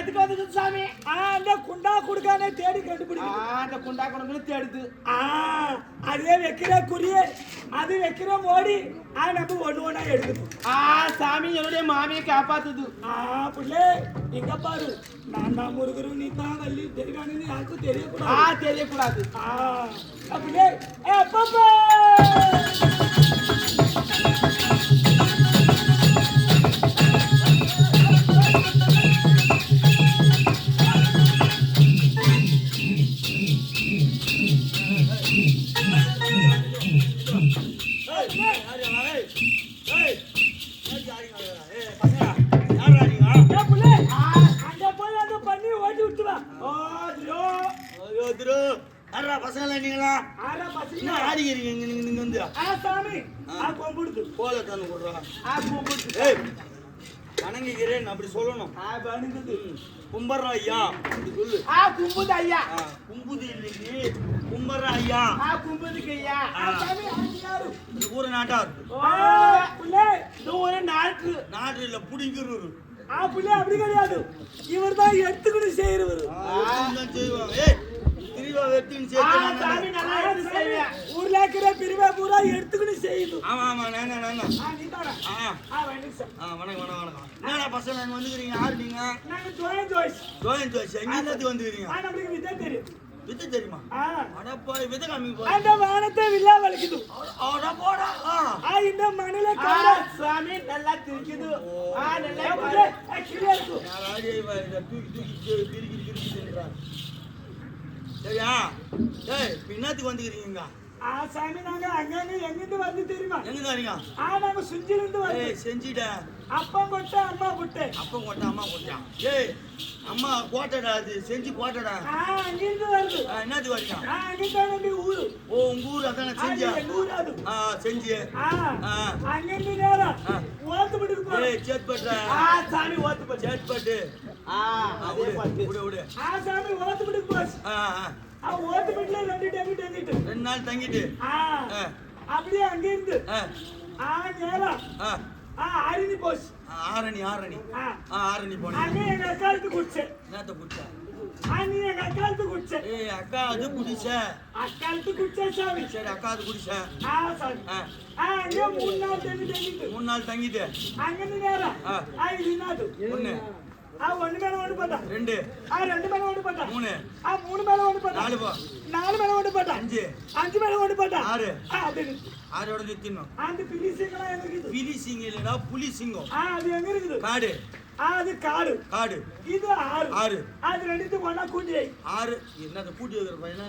எதுக்கு வந்துக்குது சாமி. ஆ அந்த குண்டா குடுக்கானே தேடி ஆ கண்டுபிடிக்குது அந்த குண்டா குணங்களும் தேடுது. ஆ அதே வைக்கிற குறிய அது வைக்கிற மோடி ஆ நம்ம ஒண்ணு ஒண்ணா எடுக்குது ஆ சாமி என்னுடைய மாமியை காப்பாத்துது. ஆ புள்ளே இங்க பாரு. நான் தான் முருகரு நீ தான் வள்ளி. தெரியாதுன்னு யாருக்கும் ஆ தெரியக்கூடாது. தெரியக்கூடாது ஆ அப்படியே ஏ பாப்பா யாரா பசங்களா நீங்களா? என்ன ஆடிக்கிறீங்க இங்க நீங்க நீங்க வந்து? ஆ சாமி. ஆ. கொம்புடுது போல தானே கொடுறான் ஆ கூப்பிடுது ஏய் வணங்குகிறேன் அப்படி சொல்லணும். ஆ வணங்குது. கும்பர்றா ஐயா. அப்படி சொல்லு. ஆ கும்புது ஐயா. கும்புது இல்லைக்கு கும்பர்றா ஐயா. ஆ கும்புதுக்கு ஐயா. ஆ சாமி ஊர நாட்டார். ஓ புள்ளே இது ஒரு நாட்டு. நாட்டு இல்ல புடிங்கிறூர் புள்ளே அப்படி கிடையாது. இவர் தான் எடுத்துக்கிட்டு செய்யறவர் ஊர்ல இருக்கிற பிரிவை பூரா எடுத்துக்கிட்டு செய்யணும் ஆமா ஆமா நானா நானா வணக்கம் வணக்கம் வணக்கம் என்னடா பசங்க நாங்க வந்துக்கிறீங்க? யாரு நீங்க? நாங்க ஜோயின் ஜோய்ஸ். ஜோயின் எங்க வந்துக்கிறீங்க? தெரியும். வித்து தெரியுமா ஆ அடப்பா வித காமி அந்த வானத்தை வில்லா வலிக்குது அட போடா ஆ இந்த மண்ணில ஆ கால சாமி நல்லா திருக்குது ஆ நல்லா நான் ஆடி இதை தூக்கி தூக்கி கிறுக்கி தின்னுறான். சரியா ஏய் பின்னாத்துக்கு வந்துக்கிறீங்க ஆ சாமி நாங்க அங்கங்க எங்கிருந்து வந்து தெரியுமா எங்க வரீங்க ஆ நாங்க சுஞ்சிலிருந்து வந்து ஏய் செஞ்சிட்டேன் அப்பா கொட்டை அம்மா கொட்டை அப்பன் கொட்டை அம்மா கொட்டான் ஏய் அம்மா கோட்டடா அது செஞ்சு கோட்டடா ஆ அங்கிருந்து வருது ஆ, என்னத்துக்கு வரீங்க ஆ அங்கிருந்தான் நம்ம ஊரு ஓ உங்க ஊர் அதானே ஆ செஞ்சியா எங்க ஊர் அது ஆ செஞ்சு ஆ ஆ. அங்கிருந்து நேரா ஆ. ஓத்துப்பட்டுக்கு போறோம் ஏய் சேத்பட்டு ஆ சாமி ஓத்து போச்சு சேத்பட்டு ஆ ஆ, அதே விடு பாட்டு விடு விடு ஆ சாமி ஓத்துப்பட்டுக்கு போச்சு ஆ ஆ ஆ ஓத்துப்பட்டுல ரெண்டு டெங்கு டெங்கிட்டு ரெண்டு நாள் தங்கிட்டு. அப்படியே அங்கிருந்து. ஆ. ஆ நேரா ஆ. ஆ அரிணி போச்சு. ஆரணி ஆரணி. ஆரணி போனேன் அங்க எங்க அக்காளுக்கு குடிச்சேன். என்னத்த குடிச்ச? ஆ நீ எங்க அக்காளுக்கு குடிச்சேன். ஏய் அக்கா அது குடிச்ச. அக்காளுக்கு குடிச்சேன் சாமி. சரி அக்கா அது குடிச்ச. ஆ சாமி. ஆ. அங்க மூணு நாள் டெங்கு டெங்கிட்டு மூணு நாள் தங்கிட்டு. அங்கிருந்து நேரா ஆ. இது என்னது? ஒண்ணு. ஒண்ணு மேல ஒண்ணு போட்டா. ரெண்டு. ஆ ரெண்டு மேல ஒண்ணு போட்டா. மூணு. ஆ மூணு மேல ஒண்ணு போட்டா. நாலு நாலு மேல ஒண்ணு போட்டா. அஞ்சு. அஞ்சு மேல ஒண்ணு போட்டா. ஆறு. ஆ அது ஆறோட நிறுத்திடணும். அந்த பிலிசிங்கெல்லாம் எங்க இருக்குது? பிலி சிங்கம் இல்லடா புலி சிங்கம். ஆ அது எங்க இருக்குது? காடு. அது காடு. காடு. இது ஆறு. ஆறு. அது ரெண்டுத்துக்கு ஒண்ணா கூட்டி வை. ஆறு. என்னது கூட்டி வைக்கிற பையனா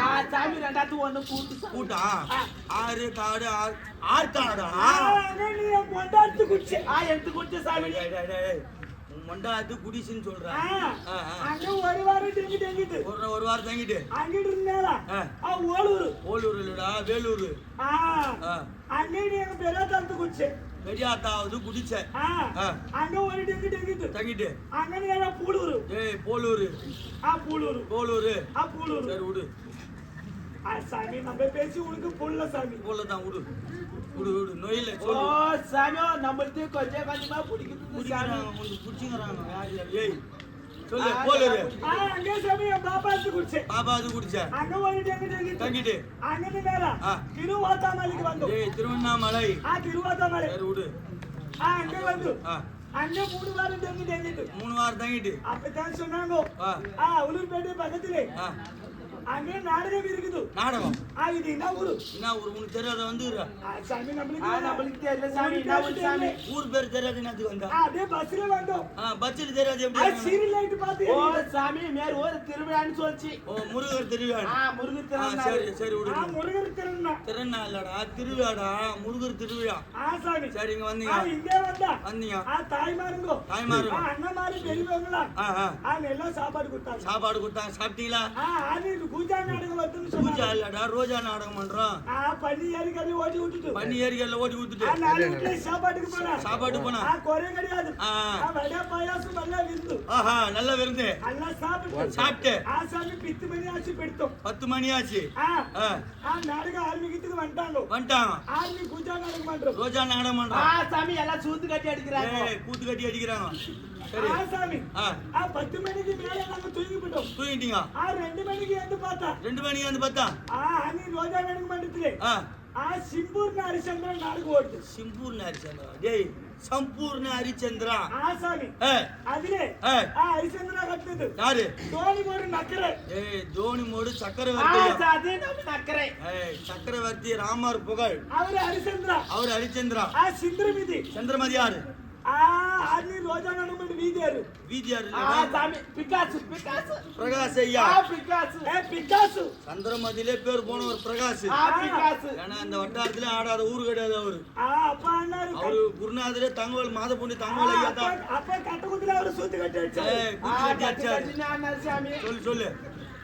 ஆ சாமி ரெண்டாத்து ஒண்ணு கூட்டு. கூட்டா? ஆறு காடு ஆறு ஆற்காடா ஆ அங்க நீ பொண்டாட்டி குடிச்ச. ஆ எடுத்து குடிச்ச சாமி. அது குடிசுன்னு சொல்ற ஆ ஆ, ஆ. அங்க ஒரு வாரம் டெங்கு டெங்கிட்டு ஒரு ஒரு வாரம் தங்கிட்டு. அங்கிட்டு. ஆ. ஓலூர் ஓலூர். இல்லடா வேலூர். அங்க எங்க பெரிய தந்து குடிச்ச. பெரியாத்தாவது குடிச்ச. அங்க ஒரு டெங்கு டெங்கிட்டு தங்கிட்டு. அங்க பூலூர். ஏய் போலூர். ஆ பூலூர். போலூர். ஆ பூலூர். சரி விடு. ஆ சாமி நம்ம பேசி உனக்கு புள்ள சாமி. போல தான் விடு. விடு விடு நோயில ஓ சொல்லு. சாமி நம்மளுக்கு கொஞ்சம் கொஞ்சமா பிடிக்குது சாமி. கொஞ்சம் குடிச்சுங்கிறாங்க யார் ஏய் சொல்லு போலூர் அங்க சாமி என் பாப்பாத்து குடிச்ச பாப்பா அது குடிச்ச. அங்க ஒரு டெங்கு டெங்கிட்டு தங்கிட்டு. நேரா ஆ. திருவாத்தாமலைக்கு வந்தோம். ஏய் திருவண்ணாமலை. ஆ திருவாத்தாமலை. விடு. ஆ அங்க வந்து அங்க மூணு வாரம் டெங்கு டெங்கிட்டு மூணு வாரம் தங்கிட்டு. அப்பதான் சொன்னாங்க. ஆ. ஆ உளுர்பேட்டை பக்கத்துல. ஆ. அங்கே நாடகம் இருக்குது. நாடகம்? இது என்ன ஊரு? என்ன ஒரு உனக்கு தெரியாத வந்து சாமி நம்மளுக்கு நம்மளுக்கு தெரியல சாமி என்ன ஊரு சாமி? ஊர் பேர் தெரியாது என்னத்துக்கு வந்தா? ஆ, அப்படியே பஸ்ல வந்தோம். ஆ பஸ்ஸில் தெரியாது ஆ, எப்படி சீரியல் லைட் பார்த்து ஓ எரியுது. சாமி மேல ஒரு திருவிழான்னு சொல்லிச்சு. ஓ முருகர் திருவிழா. ஆ திருவிழா. சரி சரி ஆ, விடு முருகர் திருநா திருநா இல்லடா திருவிழாடா முருகர் திருவிழா. ஆ சாமி. சரி இங்க வந்தீங்க. இங்கே வந்தா. வந்தீங்க. ஆ தாய்மாருங்கோ. தாய்மாருங்க. ஆ அண்ணமாரு பெரியவங்களா? ஆ ஆ. சாப்பாடு கொடுத்தாங்க. சாப்பாடு கொடுத்தாங்க சாப்பிட்டீங்களா? ஆ அது இது பூஜா நாடகம் வருதுன்னு சொன்னாங்க பூஜா இல்லடா ரோஜா நாடகம் பண்றோம் பண்ணி ஏரிக்கல்ல ஓடி விட்டுட்டு. பண்ணி ஏரிக்கல்ல ஓடி விட்டுட்டு. சாப்பாட்டுக்கு போனா. சாப்பாட்டுக்கு போனா. குறை கிடையாது. வடை பாயாசம் நல்லா விருந்து. ஆஹா நல்லா விருந்து. நல்லா சாப்பிட்டு. சாப்பிட்டு. ஆ சாமி பத்து மணி ஆச்சு பெடுத்தோம். பத்து மணி ஆச்சு. ஆ. நாடகம் ஆரம்பிக்கிறதுக்கு வந்துட்டாங்க. வந்துட்டாங்க ஆர்மி பூஜா நாடகம் பண்றோம். ரோஜா நாடகம் பண்றோம் சாமி எல்லாம் சூத்து கட்டி அடிக்கிறாங்க. கூத்து கட்டி அடிக்கிறாங்க சாமி. பத்து மணிக்கு மேல நாங்க தூங்கி போட்டோம் தூங்கிட்டீங்களா? ஆ ரெண்டு மணிக்கு வந்து பார்த்தா. ரெண்டு மணிக்கு வந்து பார்த்தா? ஆ அனி ரோஜா வேணுங்க மண்டத்துல ஆ. சிம்பூர்ண ஹரிச்சந்திரன் நாடகம் ஓடுது சிம்பூர்ண ஹரிச்சந்திரா டேய் ಸಂಪೂರ್ಣ ಹರಿಚಂದ್ರ ಆಸಾಮಿ ಅದಿಲೆ ಆ ಹರಿಚಂದ್ರ ಕಟ್ಟಿದ್ದು ಯಾರು ದೋಣಿ ಏ ದೋಣಿ ಮೋಡು ಚಕ್ರವರ್ತಿ ಏ ಚಕ್ರವರ್ತಿ ರಾಮರ್ ಪುಗಳ್ ಅವರು ಹರಿಚಂದ್ರ ಅವರು ಹರಿಚಂದ್ರ ಆ ಚಂದ್ರಮತಿ ಚಂದ್ರಮತಿ ಯಾರು ಆ ಅಲ್ಲಿ வீதியாரு வீதியாரு ஆ சாமி பிகாசு பிகாசு பிரகாஷ் ஐயா ஆ பிகாசு ஏ பிகாசு சந்திரமதியிலே பேர் போன ஒரு பிரகாஷ் ஆ பிகாசு ஏன்னா அந்த வட்டாரத்துல ஆடாத ஊர் கிடையாது அவரு ஆ அப்பா என்ன அவரு குருநாதரே தங்கவேல் மாதபுண்ணி தங்கவேல் ஐயா தான் அப்ப கட்டுக்குதுல அவரு சூத்து கட்டி அடிச்சாரு ஏ கட்டி அடிச்சாரு சொல்லு சொல்லு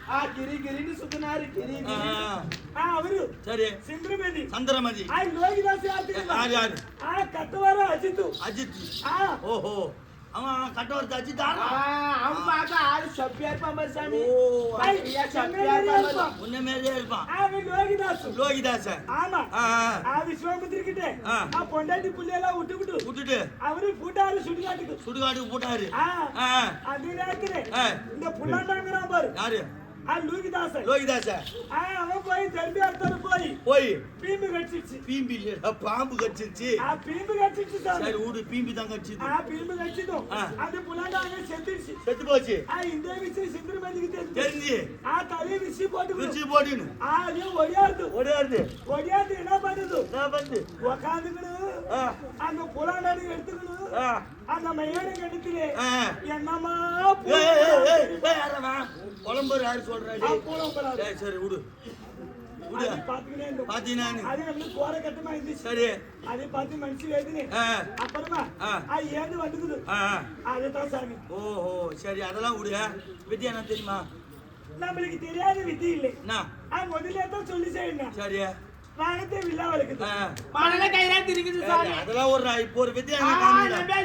ஆ கிரி கிரின்னு சுத்தினாரு கிரி ஆ அவரு சரி சிந்திரமதி சந்திரமதி ஆ லோகிதாஸ் யாரு ஆ கத்துவாரு அஜித்து அஜித் ஆ ஓஹோ அவன் கட்ட ஒரு தச்சு தான் அவன் பார்க்க ஆளு சப்பியா இருப்பான் மாதிரி சாமி. சப்பியா இருப்பான் உன்ன மாதிரியே இருப்பான். அவன் லோகிதாஸ் லோகிதாஸ் ஆமா. அவன் சிவமுத்திரிக்கிட்டே நான் பொண்டாட்டி புள்ளையெல்லாம் விட்டுக்கிட்டு. விட்டுட்டு. அவரு பூட்டாரு சுடுகாட்டுக்கு. சுடுகாட்டுக்கு பூட்டாரு. அது நேரத்துல இந்த புள்ளாண்டாங்கிறான் பாரு. யாரு? பாம்பு கடிச்சிருச்சு பீம்பு கடிச்சிருச்சு சரி ஊடு பீம்பி தான் கடிச்சிது பீம்பு கடிச்சிடும் அது புலாண்டா செத்துருச்சு. செத்து போச்சு. இந்த விஷயம் சிந்திர மாதிரி தெரிஞ்சு. ஆ தலைய விஷயம் போட்டு விஷயம் போட்டுன்னு ஆ ஒடியாருது. ஒடியாருது. ஒடியாருது என்ன பண்ணுது? என்ன பண்ணுது? உக்காந்துக்கணும் அந்த புலாண்டாடி எடுத்துக்கணும். அந்த மயனுக்கு எடுத்துரு. என்னமா புலம்பு யாரு சொல்றாரு சரி விடு. சரி. அதை பார்த்து மனுஷன் எழுதுனே. அப்புறமா அது ஏந்து வந்துக்குது. அதுதான் சாமி. ஓஹோ சரி அதெல்லாம் விடுங்க. வித்தியா என்ன தெரியுமா? நம்மளுக்கு தெரியாத வித்தி இல்லை. நான் முதல்ல தான் சொல்லி செய்யணும் சரியா நானே வில்லா வளக்குது மணல கையில திருக்குது அதெல்லாம் ஒரு இப்போ ஒரு வித்தியாசம்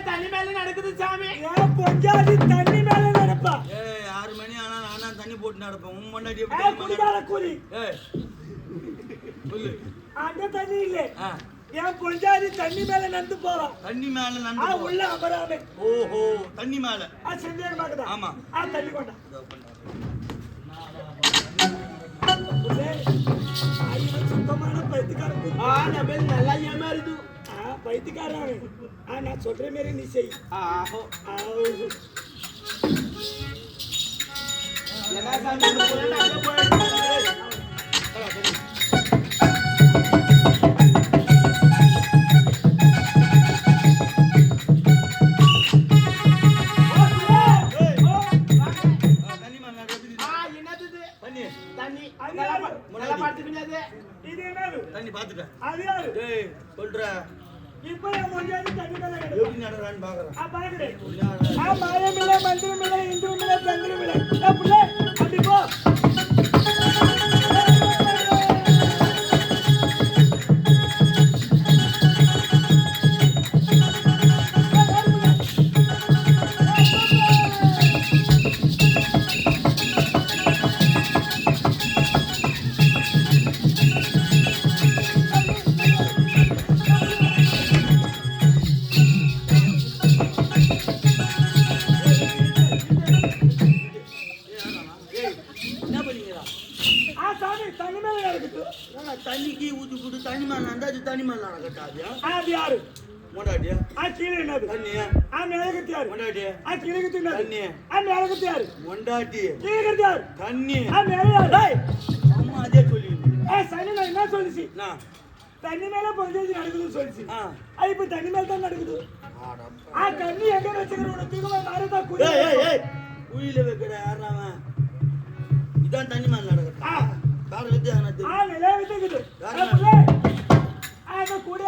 தண்ணி மேல நடக்குது சாமி. ஏ பொஞ்சாதி தண்ணி மேல நடப்பா. ஏய் 6 மணி ஆனா தண்ணி போட்டு நடப்பேன் உன் முன்னாடி எப்படி ஏய் குடிகார கூலி ஏய் ஏன் பொஞ்சாதி தண்ணி மேல நடந்து போறான் தண்ணி மேல நடந்து ஆ உள்ள ஓஹோ தண்ணி மேல. ஆ செஞ்சேன் பாக்குதா ஆமா. ஆ தண்ணி கொண்டா. சுத்தமான பைத்தியக்கார கூலி. ஆ நல்லா ஏமாறுது. பைத்தியக்காரன். ஆ நான் சொல்ற மாதிரி நீ செய். ஆஹோ ஆ, என்ன சாமி நடறான்னு பாக்குறேன் ஆ பாக்குறேன் ஆ மாயமில்லை மந்திரமில்லை இந்திரமில்லை தந்திரமில்லை மொண்டாட்டி ஆ தண்ணி. ஆ மேலகத்து யாரு மொண்டாட்டி கீழே கத்து யாரு தண்ணி. ஆ மேல யாரு அம்மா அதே சொல்லி ஏய் சனி நான் என்ன சொல்லுச்சு? நான். தண்ணி மேல பொஞ்சேஜி நடக்குதுன்னு சொல்லுச்சு. ஆ. அது இப்ப தண்ணி மேல தான் நடக்குது. ஆ தண்ணி எங்க வச்சுக்கிற? உனக்கு தூக்கமா மாறுதா குடி குழியில வைக்கிற யாராவன் இதான் தண்ணி மேல நடக்கட்டா ஆ. வேற எனக்கு ஆ நிலைய? ஆ கூட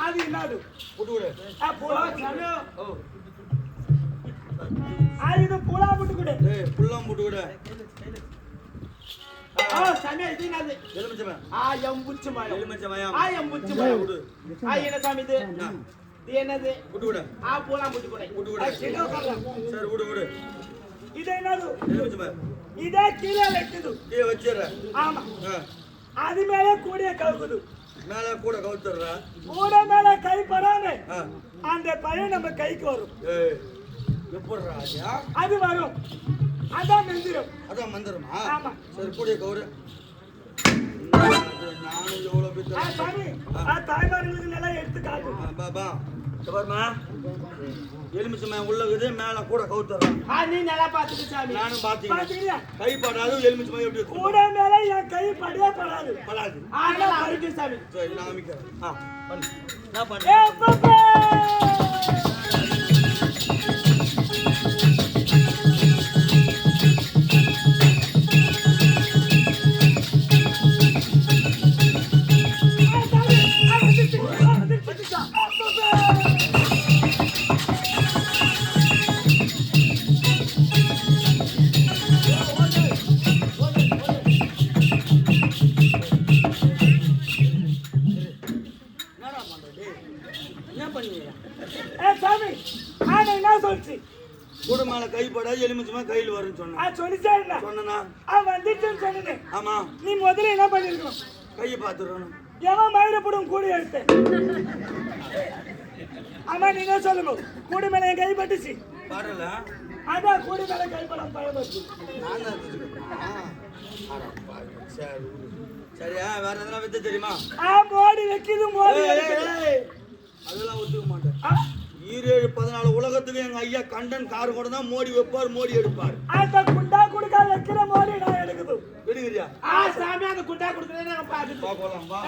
அது என்னது? விட்டு விடு ஆ புலா சாமி ஓ. ஆ இது புலா போட்டு கூட. ஏய் புல்லாம் போட்டு விடு ஆ சாமி இது என்னது? எலுமிச்சமே ஆ எம்புச்சு மயம் எலுமிச்சமயம் ஆ எம்புச்சு மயம் விடு ஆ என்ன சாமி இது? இது என்னது? விட்டு விடு ஆ விட்டு அது விடு கீழே உட்காரலாம். சரி விடு விடு இது என்னது? எலுமிச்சை மரம். இதே கீழே வைக்குது கீழே வச்சிடுறேன். ஆமா. அது மேல கூடிய கவுக்குது. மேலே கூட கவுத்துடுறேன். கூட மேல கை படாம அந்த பையன் நம்ம கைக்கு வரும். எப்படி ராஜா அது வரும். அதான் மெந்திரம். அதான் மந்திரமா? ஆமா. சரி கூடிய கவுரு நானும் எவ்வளோ தாய்மார்களுக்கு நல்லா எடுத்து காட்டு பாபா பாருமா. எலுமிச்சை உள்ள இருக்குது மேலே கூட கவுத்துறான் ஆ நீ நல்லா பாத்துக்க சாமி. நானும் பாத்தீங்களா கை படாது எப்படி? கூட மேல என் கை படியே படாது. படாது. ஆ நல்லா அடிக்கு சாமி. சரி நான் அமைக்கிறேன். ஆ பண்ணு. நான் ஏ பண்ணு என்ன பண்ணுவீங்க? ஏ சாமி ஆனா என்ன சொல்லிச்சு? கூட மேலே கை படாது எலுமிச்சை மயம் கையில் வரும்னு ஆ சொன்னேன் சொல்லிச்சா என்ன? சொன்னனா? ஆ வந்துச்சுன்னு சொன்னேன். ஆமா. நீ முதல்ல என்ன பண்ணிருக்கணும்? கையை பார்த்துடணும் எவன் மயிரப்படும் கூடி எடுத்து ஆமா நீங்க சொல்லுங்க கூடி மேல என் கை பட்டுச்சு. பாடல அதான் கூடி மேல பாவி. சரி விடு. சரியா வேற எதனா வித்து தெரியுமா? ஆ மோடி வைக்குது மோடி அதெல்லாம் ஒத்துக்க மாட்டேன். ஈரேழு பதினாலு உலகத்துக்கு எங்க ஐயா கண்டன் கார் கூட தான் மோடி வைப்பார் மோடி எடுப்பார். அந்த குண்டா குடுக்கா வைக்கிற மோடி நான் எடுக்குது? எடுக்கிறியா ஆ சாமி அந்த குண்டா கொடுக்குறேன் பாத்துட்டு பார்க்கலாம் வா.